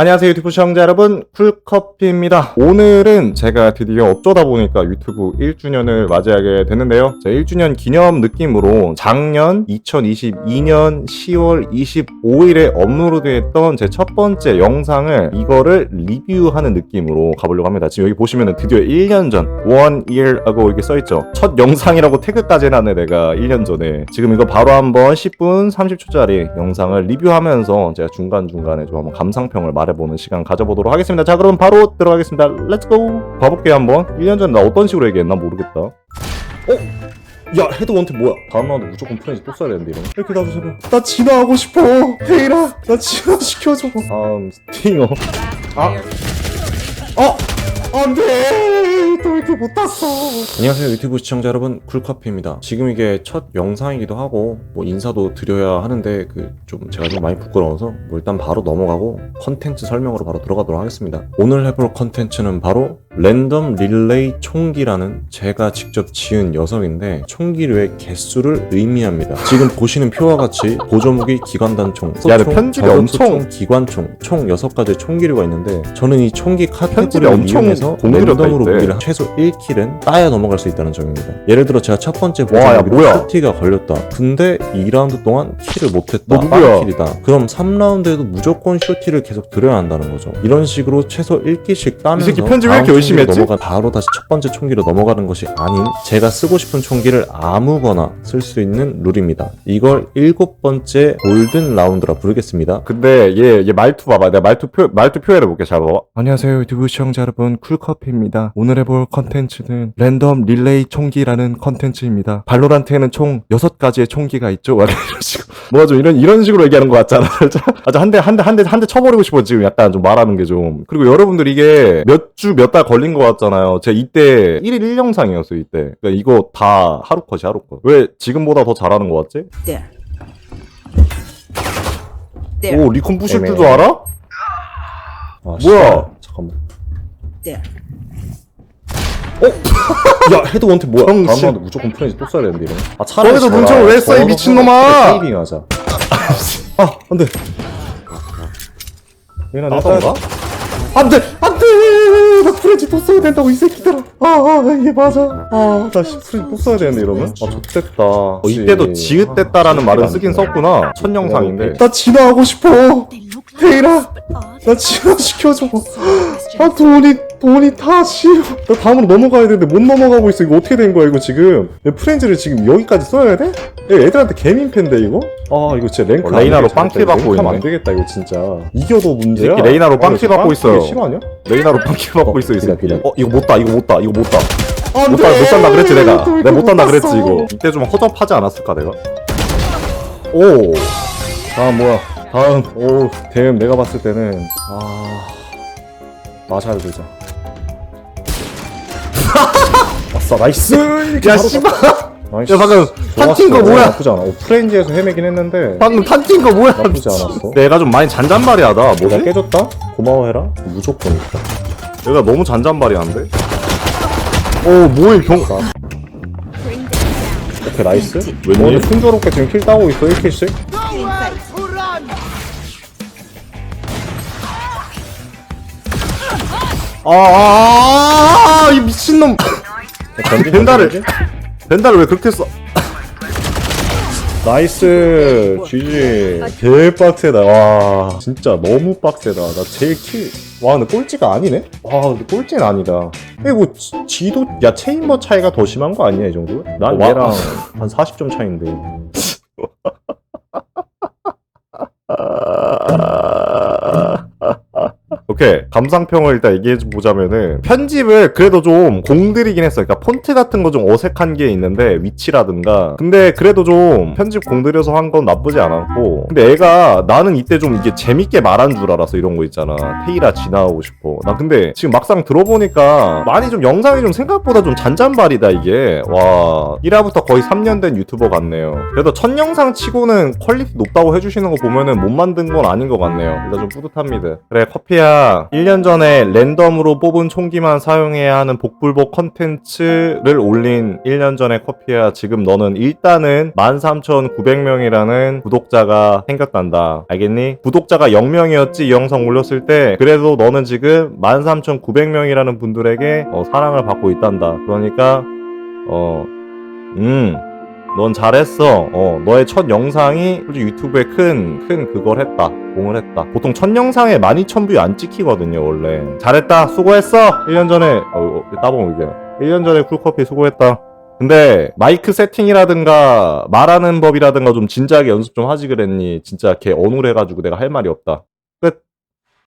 안녕하세요 유튜브 시청자 여러분. 쿨커피입니다. 오늘은 제가 드디어 어쩌다 보니까 유튜브 1주년을 맞이하게 됐는데요. 제 1주년 기념 느낌으로 작년 2022년 10월 25일에 업로드 했던 제 첫 번째 영상을 이거를 리뷰하는 느낌으로 가보려고 합니다. 지금 여기 보시면 드디어 1년 전 One Year Ago 이렇게 써있죠. 첫 영상이라고 태그까지 해놨네 내가 1년 전에. 지금 이거 바로 한번 10분 30초짜리 영상을 리뷰하면서 제가 중간중간에 좀 한번 감상평을 말 해보는 시간 가져보도록 하겠습니다. 자 그럼 바로 들어가겠습니다. 렛츠고 봐볼게요 한번. 1년 전에 나 어떤 식으로 얘기했나 모르겠다. 어? 야 헤드 원탭 뭐야? 다음 라운드 무조건 프렌즈 또 써야 되는데 이런 거 이렇게 놔줘 제발 나 진화하고 싶어. 헤이라 나 진화 시켜줘. 다음 스팅어. 아. 어! 안돼 또 이렇게 못 땄어. 안녕하세요 유튜브 시청자 여러분. 쿨커피입니다. 지금 이게 첫 영상이기도 하고 뭐 인사도 드려야 하는데 그 좀 제가 좀 많이 부끄러워서 뭐 일단 바로 넘어가고 컨텐츠 설명으로 바로 들어가도록 하겠습니다. 오늘 해볼 컨텐츠는 바로 랜덤 릴레이 총기라는 제가 직접 지은 녀석인데 총기류의 개수를 의미합니다 지금 보시는 표와 같이 보조무기 기관단총 야, 근데 편집이 엄청- 기관총 총 6가지 총기류가 있는데 저는 이 총기 카테고리를 엄청 이용해서 공들였다 랜덤으로 이때. 무기를 최소 1킬은 따야 넘어갈 수 있다는 점입니다. 예를 들어 제가 첫 번째 와, 야, 보조무기로 뭐야? 슈티가 걸렸다. 근데 2라운드 동안 킬을 못했다. 너 누구야? 킬이다. 그럼 3라운드에도 무조건 슈티를 계속 들어야 한다는 거죠. 이런 식으로 최소 1킬씩 따면서 이 새끼 편집 왜 이렇게 다음 열 심히 총기로 했지? 넘어가 바로 다시 첫 번째 총기로 넘어가는 것이 아닌 제가 쓰고 싶은 총기를 아무거나 쓸 수 있는 룰입니다. 이걸 일곱 번째 골든 라운드라 부르겠습니다. 근데 얘, 얘 말투 봐봐. 내가 말투 표, 말투 표현해볼게. 잘 봐봐. 안녕하세요 유튜브 시청자 여러분 쿨커피입니다 오늘 해볼 컨텐츠는 랜덤 릴레이 총기라는 컨텐츠입니다 발로란트에는 총 6가지의 총기가 있죠 와, 이런 식으로 뭐가 좀 이런, 이런 식으로 얘기하는 것 같잖아. 아주 한 대, 한 대, 한 대, 한 대 쳐버리고 싶어. 지금 약간 좀 말하는 게 좀. 그리고 여러분들 이게 몇 주, 몇 달 걸린 것 같잖아요. 제가 이때 1일 1영상이었어요, 이때. 그러니까 이거 다 하루 컷이 하루 컷. 왜 지금보다 더 잘하는 것 같지? There. There. 오, 리콘 부실 줄도 애매해. 알아? 아, 뭐야? 잠깐만 There. 야 헤드 원탭 뭐야 다음 정신. 라운드 무조건 프렌즈 또 써야 되는데 이러면 아 차라리 거기서 저라. 눈총을 왜 써, 이 저거 미친놈아! 세이빙 하자 아 안 돼 얘나 아, 내가 떤가? 안돼 안돼! 나 프렌즈 또 써야 된다고 이 새끼들아. 아아 이게 맞아. 아나 프렌즈 또 써야 되는데 이러면? 아 좋댔다. 어, 이때도 지읒댔다라는 말은 쓰긴 썼구나. 첫 영상인데. 나 진화하고 싶어. 헤이라 나 진화 시켜줘. 아 돈이 돈이 다 싫어 나 다음으로 넘어가야 되는데 못 넘어가고 있어 이거 어떻게 된 거야 이거 지금 내 프렌즈를 지금 여기까지 써야 돼? 야, 애들한테 개민팬데 이거? 아 이거 진짜 랭크 어, 레이나로. 빵킬 받고 있네. 안 되겠다 이거 진짜 이겨도 문제야 이 레이나로 아, 빵킬 받고 있어요. 실화냐? 레이나로 빵킬 받고 있어, 이 기다, 새끼. 기다. 어, 이거 못 따, 이거 못 따, 이거 못 따. 안못 돼! 따, 못 딴다 그랬지, 내가. 또 내가 못 땄어. 그랬지, 이거. 이때 좀 허접하지 않았을까, 내가? 오! 다음 뭐야 다음 오 대음 내가 봤을 때는 아 마샬 들자 아싸 나이스 야, 씨발! 나이스 야, 방금 좋았어. 탄틴 거 뭐야? 나쁘지 않아 오, 프렌즈에서 헤매긴 했는데 방금 탄틴 거 뭐야? 나쁘지 않았어 내가 좀 많이 잔잔바리하다, 내가 뭐지? 깨졌다? 고마워해라 무조건 있다 얘가 너무 잔잔바리한데? 오, 뭐해, 경. 오케이 나이스 웬일? 오늘 순조롭게 지금 킬 따고 있어 1킬씩 아, 아, 아, 이 미친놈. 벤다를, 벤다를 왜 그렇게 써? 나이스 GG 개 빡세다. 와 진짜 너무 빡세다. 나 제일 킬와 근데 꼴찌가 아니네? 와 근데 꼴찌는 아니다. 이거 뭐 지- 지도 야 체인버 차이가 더 심한 거 아니야 이 정도? 난 와. 얘랑 한 40점 차인데 오케이 감상평을 일단 얘기해 보자면은 편집을 그래도 좀 공들이긴 했어 그러니까 폰트 같은 거 좀 어색한 게 있는데 위치라든가. 근데 그래도 좀 편집 공들여서 한 건 나쁘지 않았고. 근데 애가 나는 이때 좀 이게 재밌게 말한 줄 알았어. 이런 거 있잖아. 테이라 지나가고 싶어. 나 근데 지금 막상 들어보니까 많이 좀 영상이 좀 생각보다 좀 잔잔발이다 이게. 와 1화부터 거의 3년 된 유튜버 같네요. 그래도 첫 영상 치고는 퀄리티 높다고 해주시는 거 보면은 못 만든 건 아닌 것 같네요. 일단 좀 뿌듯합니다. 그래 커피야 너가 1년 전에 랜덤으로 뽑은 총기만 사용해야 하는 복불복 컨텐츠를 올린 1년 전의 커피야. 지금 너는 일단은 13,900명이라는 구독자가 생겼단다. 알겠니? 구독자가 0명이었지 이 영상 올렸을 때 그래도 너는 지금 13,900명이라는 분들에게 어, 사랑을 받고 있단다. 그러니까 어, 음, 넌 잘했어. 어, 너의 첫 영상이 솔직히 유튜브에 큰, 큰 그걸 했다. 공을 했다. 보통 첫 영상에 12,000뷰 안 찍히거든요, 원래. 잘했다. 수고했어. 1년 전에, 어, 어, 따봉 이게. 1년 전에 쿨커피 수고했다. 근데 마이크 세팅이라든가 말하는 법이라든가 좀 진지하게 연습 좀 하지 그랬니? 진짜 걔 어눌해가지고 내가 할 말이 없다.